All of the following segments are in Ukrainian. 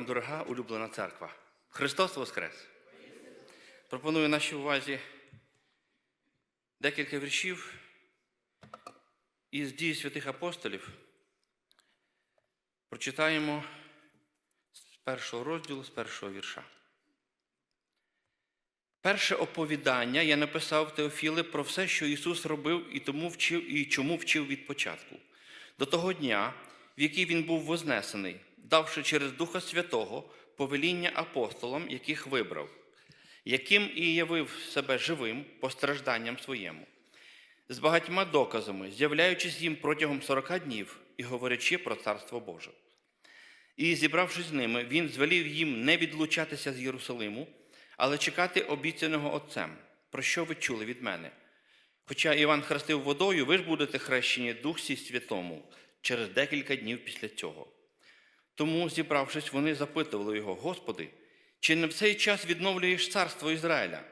вам, дорога улюблена церква. Христос Воскрес! Пропоную нашій увазі декілька віршів із дій святих апостолів. Прочитаємо з першого розділу, з першого вірша. Перше оповідання я написав Теофіле про все, що Ісус робив і тому вчив, і чому вчив від початку. До того дня, в який Він був вознесений, давши через Духа Святого повеління апостолам, яких вибрав, яким і явив себе живим по стражданням своєму, з багатьма доказами, з'являючись їм протягом сорока днів і говорячи про Царство Боже. І, зібравшись з ними, він звелів їм не відлучатися з Єрусалиму, але чекати обіцяного Отцем, про що ви чули від мене. Хоча Іван хрестив водою, ви ж будете хрещені Духсі Святому через декілька днів після цього. Тому, зібравшись, вони запитували його, Господи, чи не в цей час відновлюєш царство Ізраїля?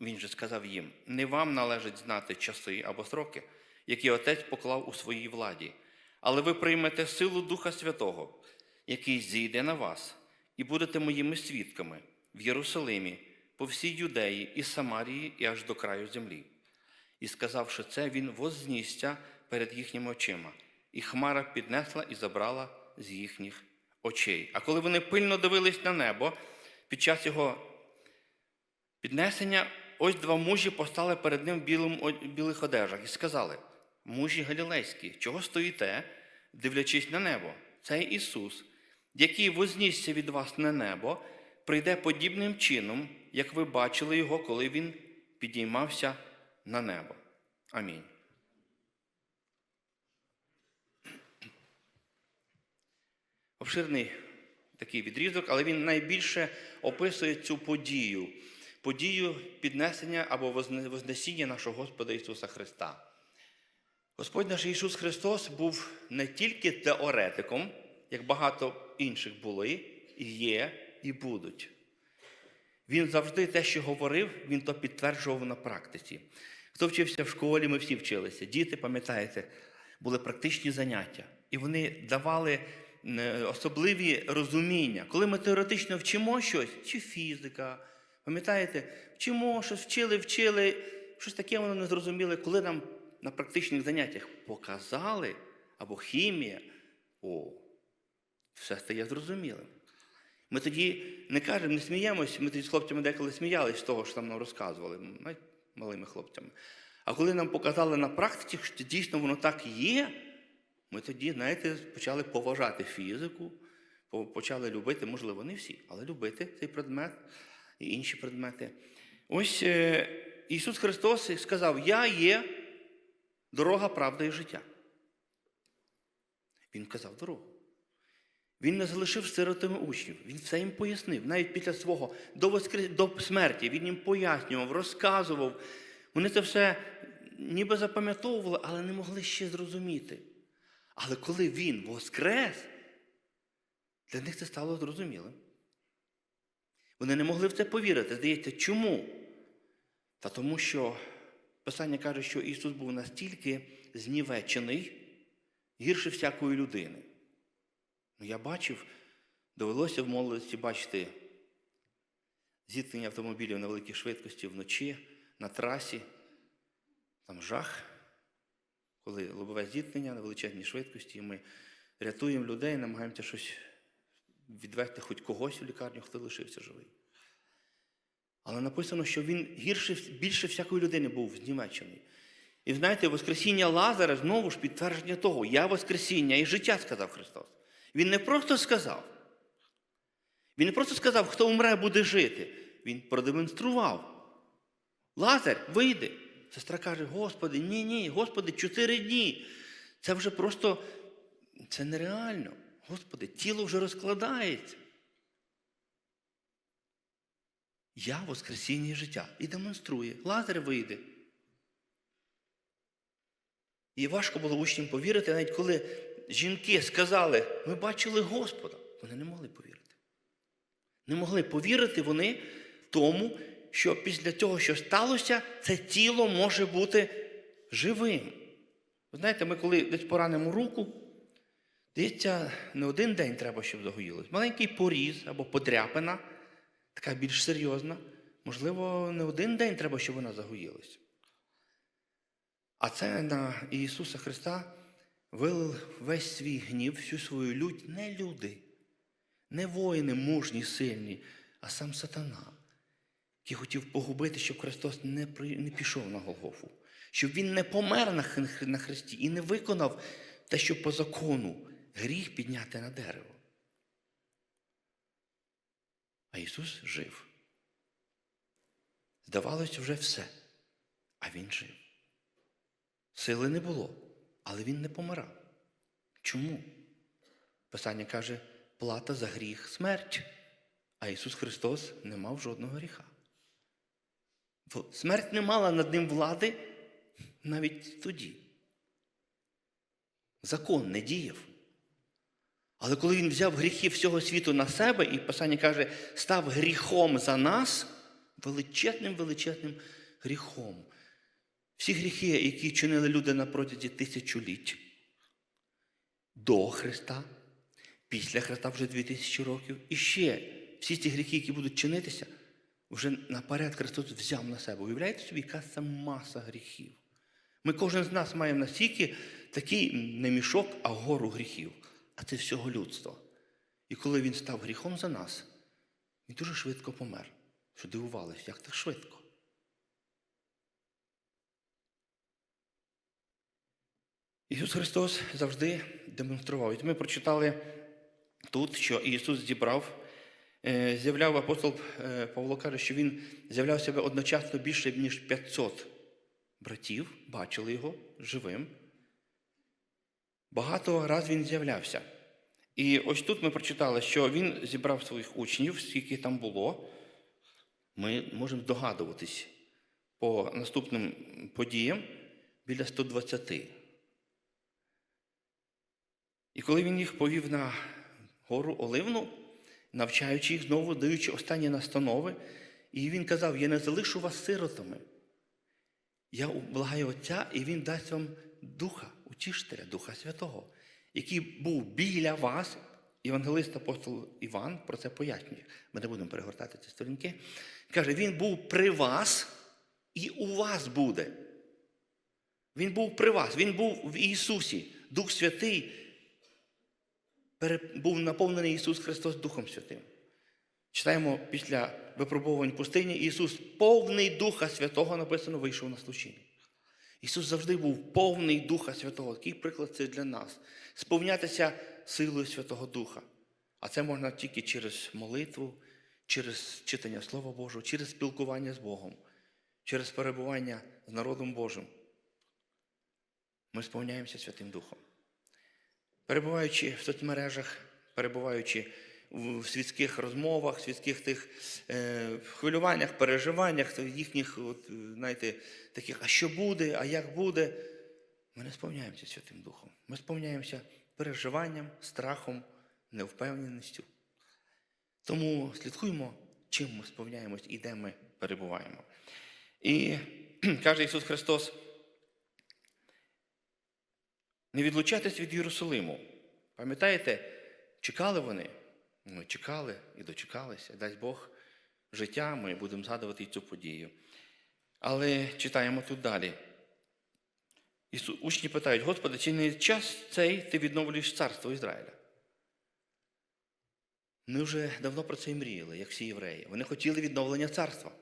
Він же сказав їм: не вам належить знати часи або сроки, які Отець поклав у своїй владі, але ви приймете силу Духа Святого, який зійде на вас, і будете моїми свідками в Єрусалимі, по всій Юдеї і Самарії, і аж до краю землі. І сказавши це, він вознісся перед їхніми очима, і хмара піднесла і забрала з їхніх очей. А коли вони пильно дивились на небо, під час його піднесення, ось два мужі постали перед ним в білих одежах і сказали: Мужі галілейські, чого стоїте, дивлячись на небо? Це Ісус, який вознісся від вас на небо, прийде подібним чином, як ви бачили його, коли він підіймався на небо. Амінь. Обширний такий відрізок, але він найбільше описує цю подію, подію піднесення або вознесіння нашого Господа Ісуса Христа. Господь наш Ісус Христос був не тільки теоретиком, як багато інших були, є, і будуть. Він завжди те, що говорив, він то підтверджував на практиці. Хто вчився в школі, ми всі вчилися. Діти, пам'ятаєте, були практичні заняття. І вони давали особливі розуміння. Коли ми теоретично вчимо щось, чи фізика, пам'ятаєте, вчимо щось, вчили, вчили, щось таке воно не зрозуміли, коли нам на практичних заняттях показали, або хімія, о, все стає зрозумілим. Ми тоді не кажемо, не сміємось, ми тоді з хлопцями деколи сміялись з того, що там нам розказували, навіть малими хлопцями. А коли нам показали на практиці, що дійсно воно так є, ми тоді, знаєте, почали поважати фізику, почали любити, можливо, не всі, але любити цей предмет і інші предмети. Ось е, Ісус Христос сказав: Я є дорога, правда і життя. Він казав дорогу. Він не залишив сиротами учнів, він все їм пояснив. Навіть після свого до, воскрес... до смерті він їм пояснював, розказував. Вони це все ніби запам'ятовували, але не могли ще зрозуміти. Але коли він воскрес, для них це стало зрозумілим. Вони не могли в це повірити. Здається, чому? Та тому, що Писання каже, що Ісус був настільки знівечений, гірше всякої людини. Ну, я бачив, довелося в молодості бачити зіткнення автомобілів на великій швидкості вночі, на трасі. Там жах, коли лобове зіткнення на величезній швидкості, і ми рятуємо людей, намагаємося щось відвести хоч когось у лікарню, хто лишився живий. Але написано, що він гірше, більше всякої людини був знімечений. І знаєте, Воскресіння Лазаря знову ж підтвердження того, я Воскресіння і життя, сказав Христос. Він не просто сказав. Він не просто сказав, хто умре, буде жити. Він продемонстрував. Лазар, вийди. Сестра каже: Господи, ні, ні, Господи, чотири дні. Це вже просто це нереально. Господи, тіло вже розкладається. Я Воскресіння життя. І демонструє. Лазар вийде. І важко було учням повірити, навіть коли жінки сказали, ми бачили Господа, вони не могли повірити. Не могли повірити вони тому, що після того, що сталося, це тіло може бути живим. Ви знаєте, ми коли десь поранимо руку, Здається, не один день треба, щоб загоїлось. Маленький поріз або подряпина, така більш серйозна. Можливо, не один день треба, щоб вона загоїлась. А це на Ісуса Христа вилив весь свій гнів, всю свою лють не люди, не воїни мужні, сильні, а сам сатана, який хотів погубити, щоб Христос не, не пішов на Голгофу, щоб Він не помер на, на Христі і не виконав те, що по закону гріх підняти на дерево. А Ісус жив. Здавалось, вже все, а Він жив. Сили не було, але він не помирав. Чому? Писання каже, плата за гріх смерть, а Ісус Христос не мав жодного гріха. Смерть не мала над ним влади навіть тоді. Закон не діяв. Але коли він взяв гріхи всього світу на себе, і Писання каже, став гріхом за нас, величезним величезним гріхом. Всі гріхи, які чинили люди на протязі тисячоліть до Христа, після Христа вже дві тисячі років, і ще всі ці гріхи, які будуть чинитися, вже наперед Христос взяв на себе. Уявляєте собі, яка це маса гріхів. Ми кожен з нас маємо настільки такий не мішок, а гору гріхів. А це всього людства. І коли він став гріхом за нас, він дуже швидко помер. Що дивувалися, як так швидко. Ісус Христос завжди демонстрував. Ми прочитали тут, що Ісус зібрав, з'являв апостол е, Павло каже, що Він з'являв себе одночасно більше, ніж 500 братів, бачили його живим. Багато раз він з'являвся. І ось тут ми прочитали, що він зібрав своїх учнів, скільки там було. Ми можемо здогадуватись по наступним подіям біля 120. І коли він їх повів на гору Оливну, навчаючи їх знову, даючи останні настанови, і він казав: Я не залишу вас сиротами. Я благаю Отця, і Він дасть вам Духа, утішителя, Духа Святого, який був біля вас. Євангелист апостол Іван про це пояснює. Ми не будемо перегортати ці сторінки. Каже, він був при вас і у вас буде. Він був при вас, він був в Ісусі. Дух Святий був наповнений Ісус Христос Духом Святим. Читаємо після випробувань пустині, Ісус повний Духа Святого написано, вийшов на служіння. Ісус завжди був повний Духа Святого. Такий приклад це для нас. Сповнятися силою Святого Духа. А це можна тільки через молитву, через читання Слова Божого, через спілкування з Богом, через перебування з народом Божим. Ми сповняємося Святим Духом. Перебуваючи в соцмережах, перебуваючи в світських розмовах, світських тих е, хвилюваннях, переживаннях, їхніх, от, е, знаєте, таких, а що буде, а як буде, ми не сповняємося Святим Духом. Ми сповняємося переживанням, страхом, невпевненістю. Тому слідкуємо, чим ми сповняємось і де ми перебуваємо. І каже Ісус Христос, не відлучатись від Єрусалиму. Пам'ятаєте, чекали вони? Ну, чекали і дочекалися. Дасть Бог життя, ми будемо згадувати цю подію. Але читаємо тут далі. Ісу- Учні питають, Господи, чи не час цей ти відновлюєш царство Ізраїля? Ми вже давно про це і мріяли, як всі євреї. Вони хотіли відновлення царства.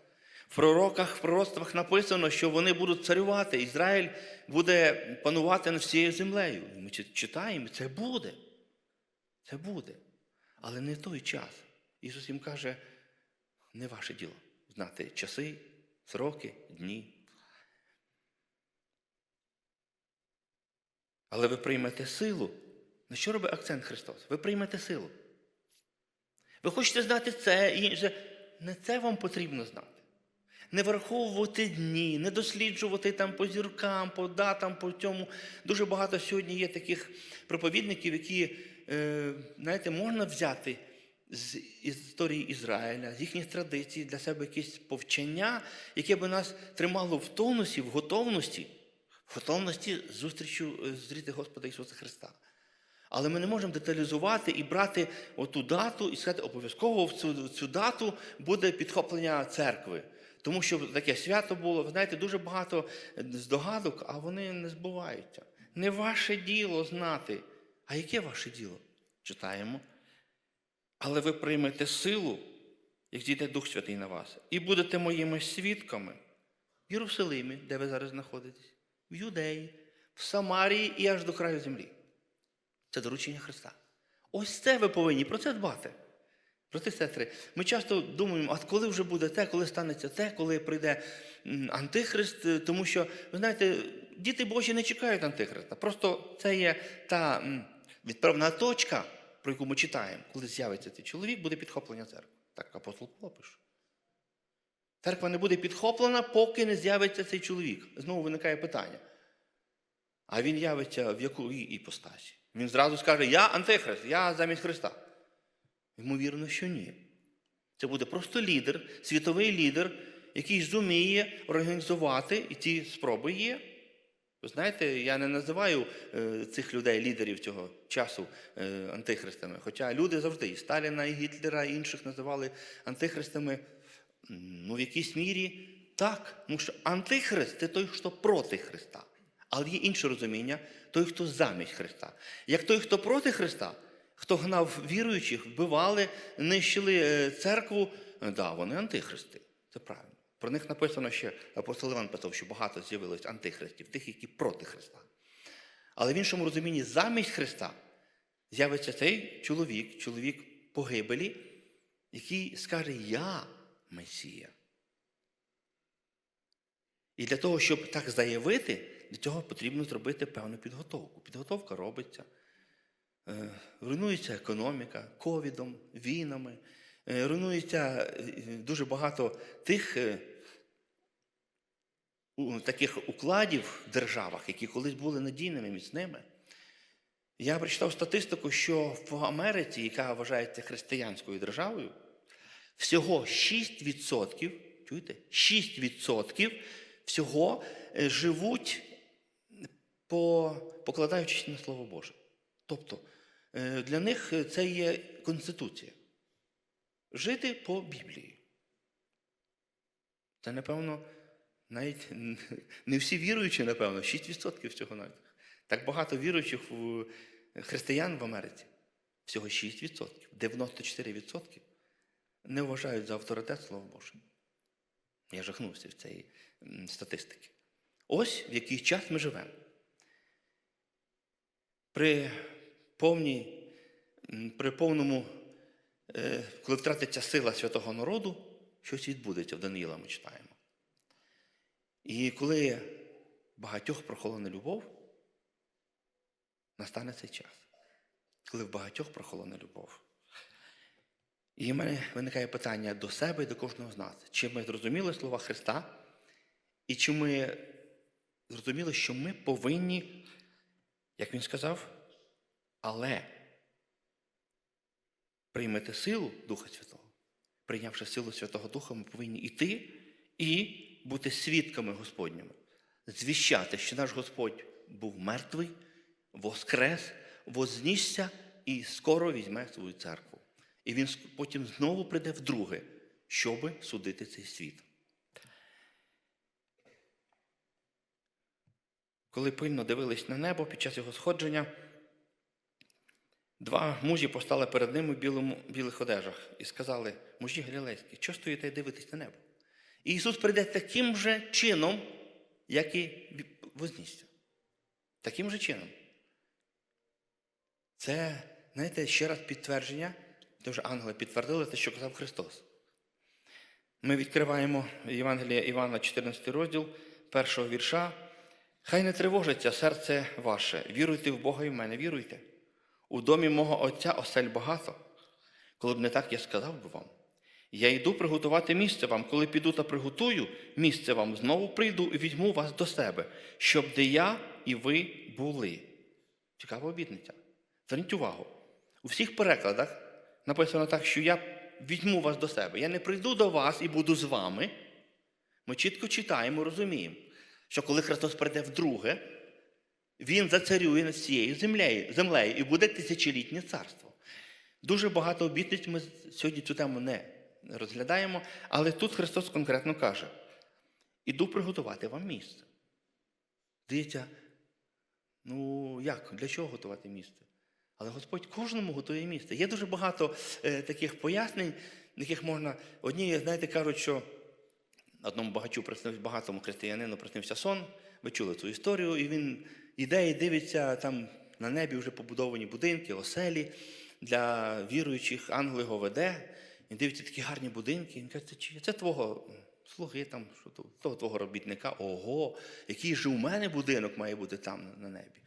В пророках, в пророцтвах написано, що вони будуть царювати, Ізраїль буде панувати над всією землею. Ми читаємо, це буде. Це буде. Але не той час. Ісус їм каже, не ваше діло знати часи, сроки, дні. Але ви приймете силу. На що робить акцент Христос? Ви приймете силу. Ви хочете знати це і інше. Не це вам потрібно знати. Не враховувати дні, не досліджувати там по зіркам, по датам, по цьому. Дуже багато сьогодні є таких проповідників, які, е, знаєте, можна взяти з історії Ізраїля, з їхніх традицій для себе якісь повчення, яке би нас тримало в тонусі, в готовності, в готовності зустрічю е, зустріти Господа Ісуса Христа. Але ми не можемо деталізувати і брати оту дату і сказати, обов'язково в цю, в цю дату буде підхоплення церкви. Тому що таке свято було, ви знаєте, дуже багато здогадок, а вони не збуваються. Не ваше діло знати. А яке ваше діло? Читаємо. Але ви приймете силу, як зійде Дух Святий на вас, і будете моїми свідками в Єрусалимі, де ви зараз знаходитесь, в Юдеї, в Самарії і аж до краю землі. Це доручення Христа. Ось це ви повинні про це дбати. Брати сестри, ми часто думаємо, а коли вже буде те, коли станеться те, коли прийде Антихрист, Е, тому що, ви знаєте, діти Божі не чекають Антихриста. Просто це є та відправна точка, про яку ми читаємо, коли з'явиться цей чоловік, буде підхоплення церкви. Так апостол Павло. Церква не буде підхоплена, поки не з'явиться цей чоловік. Знову виникає питання. А він явиться в якій іпостасі? Він зразу скаже: Я антихрист, я замість Христа. Ймовірно, що ні. Це буде просто лідер, світовий лідер, який зуміє організувати, і ці спроби є. Ви знаєте, я не називаю е, цих людей, лідерів цього часу е, антихристами. Хоча люди завжди, і Сталіна, і Гітлера, і інших називали антихристами. Ну, в якійсь мірі так. Тому що антихрист це той, хто проти Христа. Але є інше розуміння той, хто замість Христа. Як той, хто проти Христа, хто гнав віруючих, вбивали, нищили е, церкву, е, да, вони антихристи. Це правильно. Про них написано ще апостол Іван писав, що багато з'явилось антихристів, тих, які проти Христа. Але в іншому розумінні, замість Христа з'явиться цей чоловік, чоловік погибелі, який скаже: Я Месія. І для того, щоб так заявити, для цього потрібно зробити певну підготовку. Підготовка робиться. Е, Руйнується економіка ковідом, війнами, е, руйнується е, дуже багато тих таких укладів в державах, які колись були надійними, міцними. Я прочитав статистику, що в Америці, яка вважається християнською державою, всього 6%, чуєте, 6% всього живуть по, покладаючись на Слово Боже.Тобто е, для них це є конституція. Жити по Біблії. Це, напевно, навіть не всі віруючі, напевно, 6% всього навіть. Так багато віруючих в християн в Америці. Всього 6%. 94% не вважають за авторитет Слово Боже. Я жахнувся в м, статистики. Ось в який час ми живемо. При повній, при повному, е, коли втратиться сила святого народу, щось відбудеться в Даниїла, ми читаємо. І коли багатьох прохолоне любов, настане цей час. Коли в багатьох прохолоне любов. І в мене виникає питання до себе і до кожного з нас. Чи ми зрозуміли слова Христа, і чи ми зрозуміли, що ми повинні, як він сказав, але приймете силу Духа Святого. Прийнявши силу Святого Духа, ми повинні йти і бути свідками Господніми, звіщати, що наш Господь був мертвий, воскрес, вознісся і скоро візьме свою церкву. І він потім знову прийде вдруге, щоби судити цей світ. Коли пильно дивились на небо під час його сходження, два мужі постали перед ним у білому, білих одежах і сказали: мужі галілейські, що стоїте і дивитесь на небо? І Ісус прийде таким же чином, як і вознісся. Таким же чином. Це, знаєте, ще раз підтвердження, те вже ангели підтвердили те, що казав Христос. Ми відкриваємо Євангелія Івана, 14 розділ, першого вірша. Хай не тривожиться серце ваше, віруйте в Бога і в мене, віруйте. У домі мого Отця осель багато. Коли б не так, я сказав би вам. Я йду приготувати місце вам. Коли піду та приготую місце вам, знову прийду і візьму вас до себе, щоб де я і ви були. Цікава обітниця. Зверніть увагу. У всіх перекладах написано так, що я візьму вас до себе. Я не прийду до вас і буду з вами. Ми чітко читаємо, розуміємо, що коли Христос прийде вдруге, Він зацарює над цією землею, землею і буде тисячолітнє царство. Дуже багато обітниць ми сьогодні цю тему не розглядаємо, але тут Христос конкретно каже: іду приготувати вам місце. Дивіться, ну як, для чого готувати місце? Але Господь кожному готує місце. Є дуже багато е, таких пояснень, яких можна. Одні, знаєте, кажуть, що одному багачу приснився багатому християнину приснився сон. Ви чули цю історію, і він іде і дивиться там на небі вже побудовані будинки, оселі для віруючих, ангел його веде. Він дивиться такі гарні будинки. Він каже, це, чи- це твого слуги, там, що то, того твого робітника. Ого, який же у мене будинок має бути там на, небі.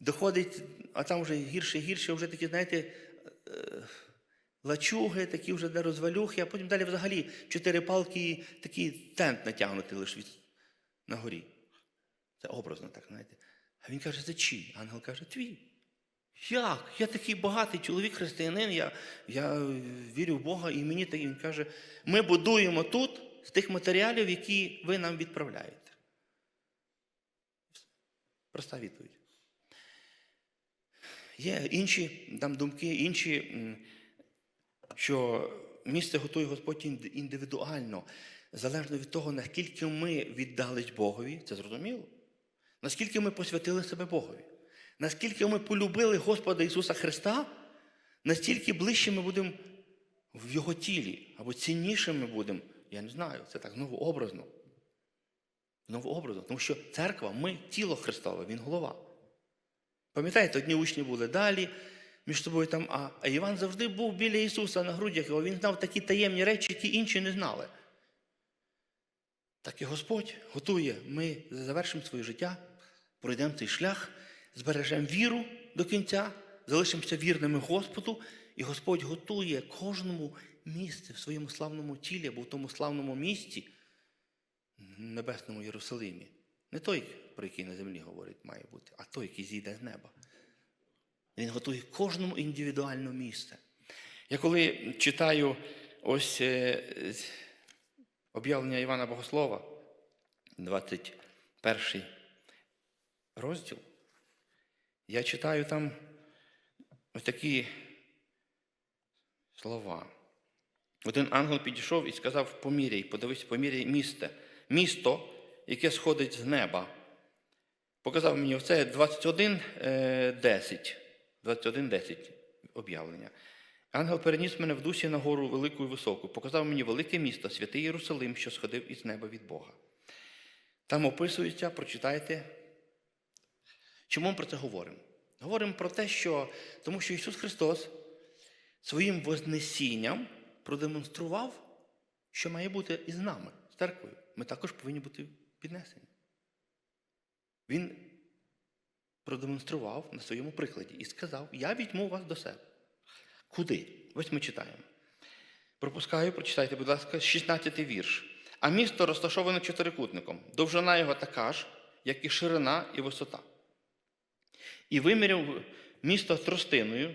Доходить, а там вже гірше і гірше, вже такі, знаєте, е, лачуги, такі вже де розвалюхи, а потім далі взагалі чотири палки і такий тент натягнутий лише від, на горі. Це образно так, знаєте. А він каже, це чий? Ангел каже, твій. Як? Я такий багатий чоловік, християнин, я, я вірю в Бога, і мені так він каже, ми будуємо тут з тих матеріалів, які ви нам відправляєте. Проста відповідь. Є інші там думки, інші, що місце готує Господь індивідуально, залежно від того, наскільки ми віддались Богові, це зрозуміло. Наскільки ми посвятили себе Богові, наскільки ми полюбили Господа Ісуса Христа, настільки ближче ми будемо в Його тілі, або цінніше ми будемо, я не знаю, це так знову образно. Знову образно, тому що церква, ми тіло Христове, Він голова. Пам'ятаєте, одні учні були далі, між собою там, а, а Іван завжди був біля Ісуса на грудях його. Він знав такі таємні речі, які інші не знали. Так і Господь готує. Ми завершимо своє життя, пройдемо цей шлях, збережемо віру до кінця, залишимося вірними Господу, і Господь готує кожному місце в своєму славному тілі або в тому славному місці, небесному Єрусалимі. Не той, про який на землі говорить, має бути, а той, який зійде з неба. Він готує кожному індивідуальне місце. Я коли читаю ось е, об'явлення Івана Богослова, 21 розділ, я читаю там ось такі слова. Один ангел підійшов і сказав: поміряй, подивись, поміряй місце, місто, яке сходить з неба. Показав мені оце 21, е, 10. 21, 10 об'явлення. Ангел переніс мене в дусі на гору велику і високу, показав мені велике місто, святий Єрусалим, що сходив із неба від Бога. Там описується, прочитайте. Чому ми про це говоримо? Говоримо про те, що тому що Ісус Христос своїм вознесінням продемонстрував, що має бути із нами, з церквою. Ми також повинні бути піднесені. Він продемонстрував на своєму прикладі і сказав: Я візьму вас до себе. Куди? Ось ми читаємо. Пропускаю, прочитайте, будь ласка, 16 вірш. А місто розташоване чотирикутником. Довжина його така ж, як і ширина і висота. І виміряв місто тростиною,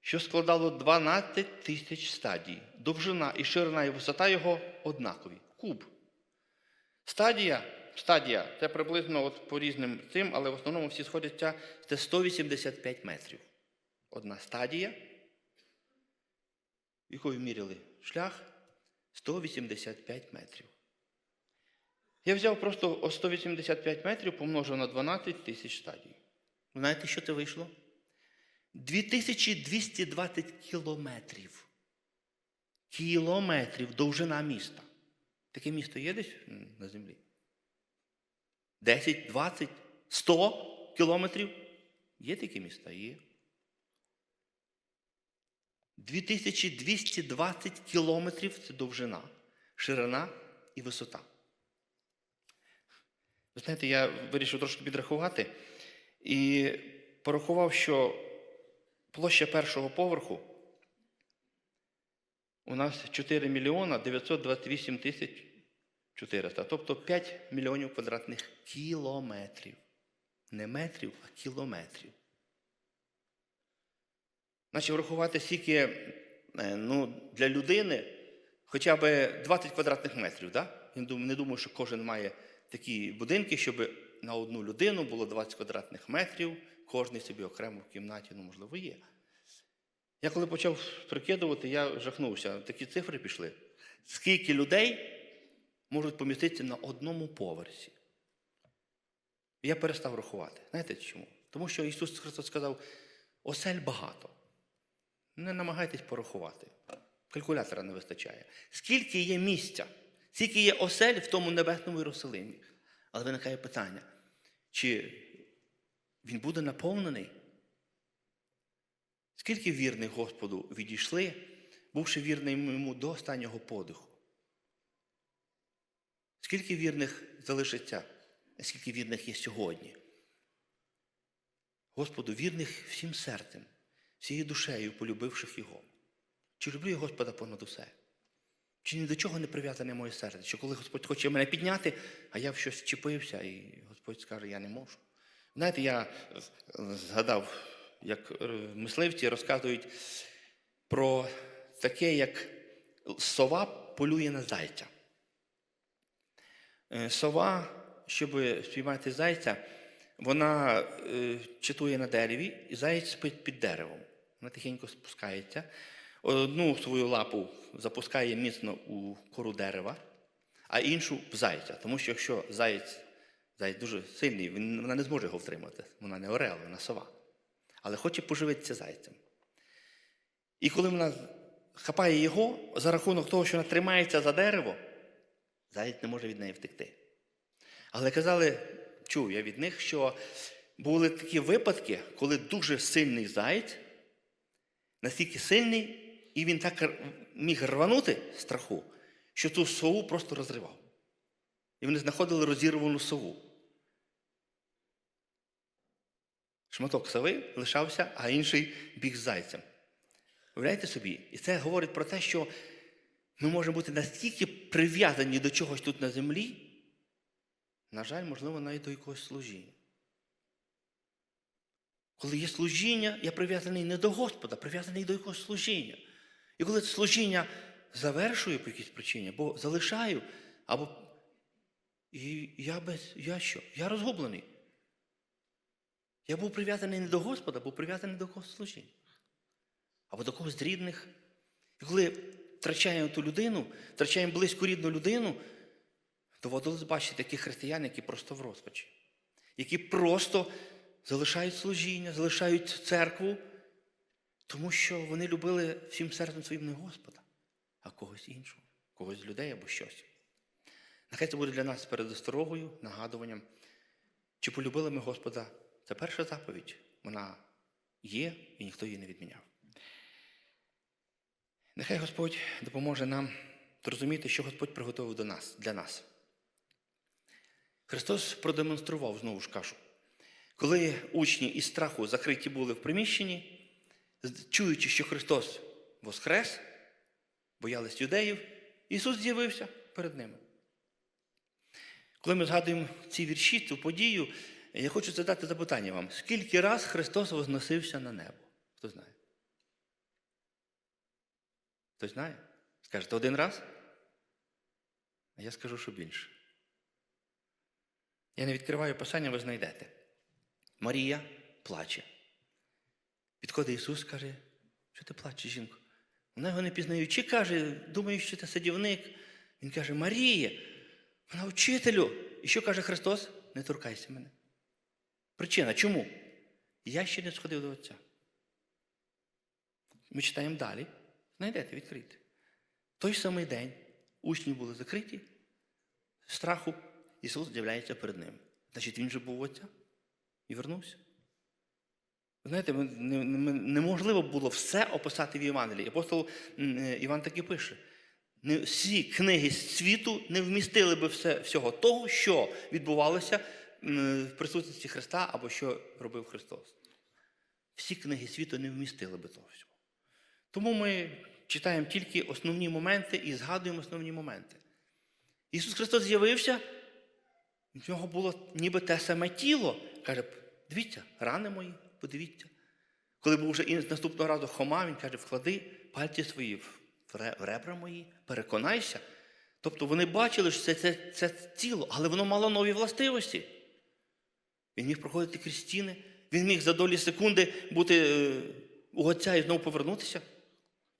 що складало 12 тисяч стадій. Довжина і ширина і висота його однакові. Куб. Стадія, стадія це приблизно от по різним цим, але в основному всі сходяться, це 185 метрів. Одна стадія, якою міряли шлях 185 метрів. Я взяв просто 185 метрів, помножив на 12 тисяч стадій. Знаєте, що це вийшло? 2220 кілометрів. Кілометрів довжина міста. Таке місто є десь на землі? 10, 20, 100 кілометрів? Є такі міста? Є. 2220 кілометрів це довжина, ширина і висота. Ви знаєте, я вирішив трошки підрахувати і порахував, що площа першого поверху у нас 4 мільйона 928 тисяч 400, тобто 5 мільйонів квадратних кілометрів. Не метрів, а кілометрів. Значить, врахувати стільки е, ну, для людини хоча б 20 квадратних метрів. Да? Я не думаю, що кожен має такі будинки, щоб на одну людину було 20 квадратних метрів, кожний собі окремо в кімнаті, ну, можливо, є. Я коли почав прикидувати, я жахнувся. Такі цифри пішли. Скільки людей можуть поміститися на одному поверсі? Я перестав рахувати. Знаєте чому? Тому що Ісус Христос сказав: осель багато. Не намагайтесь порахувати. Калькулятора не вистачає. Скільки є місця, скільки є осель в тому небесному Єрусалимі? Але виникає питання, чи він буде наповнений? Скільки вірних Господу відійшли, бувши вірним йому до останнього подиху? Скільки вірних залишиться, скільки вірних є сьогодні? Господу вірних всім серцем, всією душею, полюбивших Його. Чи люблю я Господа понад усе? Чи ні до чого не прив'язане моє серце? Чи коли Господь хоче мене підняти, а я в щось чіпився, і Господь скаже, я не можу. Знаєте, я згадав, як е, мисливці розказують про таке, як сова полює на зайця. Е, Сова, щоб спіймати зайця, вона е, читує на дереві, і заєць спить під деревом. Вона тихенько спускається. Одну свою лапу запускає міцно у кору дерева, а іншу в зайця. Тому що якщо заєць, заєць дуже сильний, вона не зможе його втримати. Вона не орел, вона сова. Але хоче поживитися зайцем. І коли вона хапає його, за рахунок того, що вона тримається за дерево, заєць не може від неї втекти. Але казали, чув я від них, що були такі випадки, коли дуже сильний заєць, настільки сильний, і він так міг рванути страху, що ту сову просто розривав. І вони знаходили розірвану сову. Шматок сови лишався, а інший біг з зайцем. Уявляєте собі? І це говорить про те, що ми можемо бути настільки прив'язані до чогось тут на землі, на жаль, можливо, навіть до якогось служіння. Коли є служіння, я прив'язаний не до Господа, прив'язаний до якогось служіння. І коли служіння завершую по якійсь причині, або залишаю, або і я без я що? Я розгублений. Я був прив'язаний не до Господа, був прив'язаний до когось служіння. Або до когось з рідних. І коли втрачаємо ту людину, втрачаємо близьку рідну людину, доводилось бачити таких християн, які просто в розпачі, які просто залишають служіння, залишають церкву, тому що вони любили всім серцем своїм не Господа, а когось іншого, когось людей або щось. Нехай це буде для нас передосторогою, нагадуванням. Чи полюбили ми Господа? Це перша заповідь. Вона є і ніхто її не відміняв. Нехай Господь допоможе нам зрозуміти, що Господь приготовив до нас, для нас. Христос продемонстрував знову ж кажу, коли учні із страху закриті були в приміщенні, чуючи, що Христос воскрес, боялись юдеїв, Ісус з'явився перед ними. Коли ми згадуємо ці вірші, цю подію, я хочу задати запитання вам: скільки раз Христос возносився на небо? Хто знає? Хтось знає? Скажете один раз? А я скажу, що більше. Я не відкриваю писання, ви знайдете. Марія плаче. Підходить Ісус, каже, що ти плачеш, жінко? Вона його не пізнаючи, каже, думаю, що це садівник. Він каже, Марія, вона вчителю. І що каже Христос? Не торкайся мене. Причина чому? Я ще не сходив до Отця. Ми читаємо далі. Знайдете, відкрийте. Той самий день учні були закриті, страху Ісус з'являється перед ними. Значить, він же був Отця і вернувся. Знаєте, неможливо було все описати в Євангелії. Апостол е, Іван так і пише. Всі книги світу не вмістили би все, всього того, що відбувалося в присутності Христа або що робив Христос. Всі книги світу не вмістили би того всього. Тому ми читаємо тільки основні моменти і згадуємо основні моменти. Ісус Христос з'явився, в нього було ніби те саме тіло. Каже, дивіться, рани мої, подивіться. Коли був вже наступного разу Хома, він каже, вклади пальці свої в ребра мої, переконайся. Тобто вони бачили, що це, це, це тіло, але воно мало нові властивості. Він міг проходити крізь стіни, він міг за долі секунди бути е, у Отця і знову повернутися.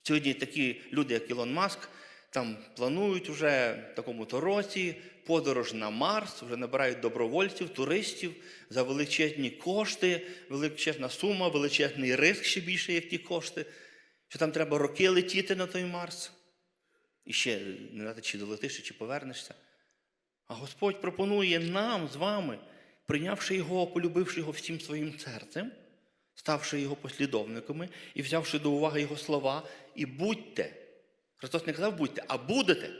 Сьогодні такі люди, як Ілон Маск, там планують вже в такому-то році подорож на Марс, вже набирають добровольців, туристів за величезні кошти, величезна сума, величезний риск ще більше, як ті кошти, що там треба роки летіти на той Марс. І ще не знати, чи долетиш, чи повернешся. А Господь пропонує нам з вами, прийнявши його, полюбивши його всім своїм серцем, ставши його послідовниками і взявши до уваги його слова, і будьте. Христос не казав будьте, а будете.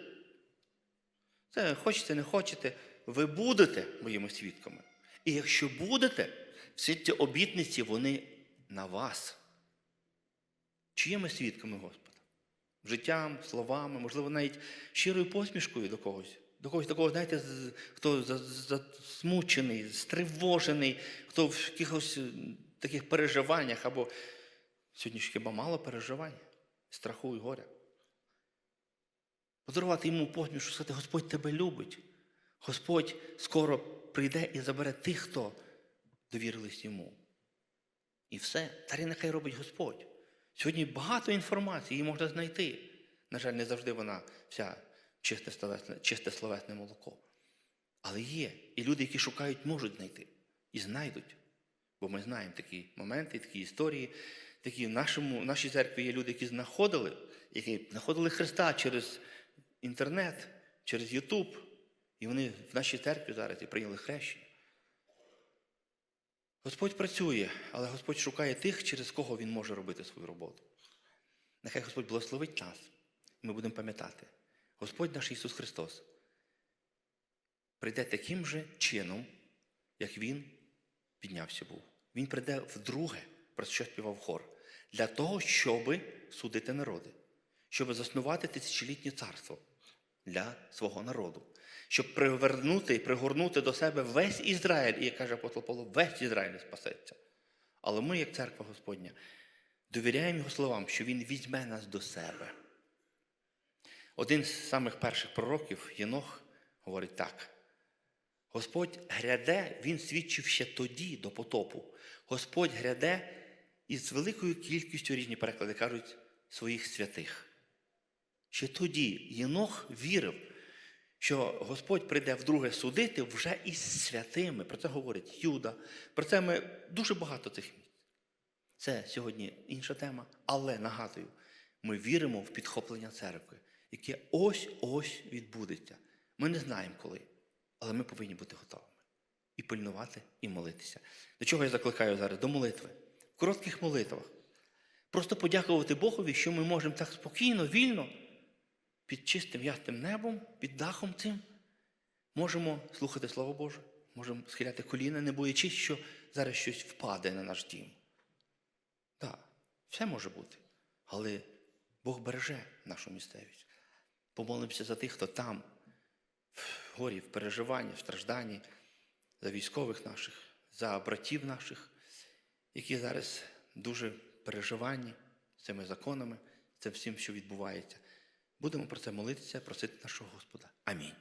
Це хочете, не хочете, ви будете моїми свідками. І якщо будете, всі ці обітниці, вони на вас. Чи є ми свідками Господа? Життям, словами, можливо, навіть щирою посмішкою до когось. До когось такого, знаєте, хто засмучений, стривожений, хто в якихось таких переживаннях, або сьогодні ж хіба мало переживань, страху і горя. Подарувати йому посмішку, сказати, Господь тебе любить. Господь скоро прийде і забере тих, хто довірились йому. І все. Далі нехай робить Господь. Сьогодні багато інформації, її можна знайти. На жаль, не завжди вона вся чисте словесне, чисте словесне молоко. Але є. І люди, які шукають, можуть знайти. І знайдуть. Бо ми знаємо такі моменти, такі історії. Такі в нашому, в нашій церкві є люди, які знаходили, які знаходили Христа через інтернет, через Ютуб. І вони в нашій церкві зараз і прийняли хрещення. Господь працює, але Господь шукає тих, через кого Він може робити свою роботу. Нехай Господь благословить нас, і ми будемо пам'ятати. Господь наш Ісус Христос прийде таким же чином, як Він піднявся був. Він прийде вдруге, про що співав хор, для того, щоб судити народи, щоб заснувати тисячолітнє царство для свого народу, щоб привернути і пригорнути до себе весь Ізраїль, і як каже апостол Павло, весь Ізраїль спасеться. Але ми, як церква Господня, довіряємо Його словам, що Він візьме нас до себе. Один з самих перших пророків, Єнох, говорить так. Господь гряде, він свідчив ще тоді, до потопу. Господь гряде із великою кількістю різні переклади кажуть своїх святих. Ще тоді Єнох вірив, що Господь прийде вдруге судити вже із святими. Про це говорить Юда. Про це ми дуже багато цих місць. Це сьогодні інша тема, але нагадую, ми віримо в підхоплення церкви, яке ось-ось відбудеться. Ми не знаємо коли, але ми повинні бути готовими і пильнувати, і молитися. До чого я закликаю зараз? До молитви. В коротких молитвах. Просто подякувати Богові, що ми можемо так спокійно, вільно, під чистим ясним небом, під дахом цим, можемо слухати Слово Боже, можемо схиляти коліна, не боячись, що зараз щось впаде на наш дім. Так, все може бути. Але Бог береже нашу місцевість. Помолимося за тих, хто там, в горі, в переживанні, в стражданні, за військових наших, за братів наших, які зараз дуже переживанні цими законами, цим всім, що відбувається. Будемо про це молитися, просити нашого Господа. Амінь.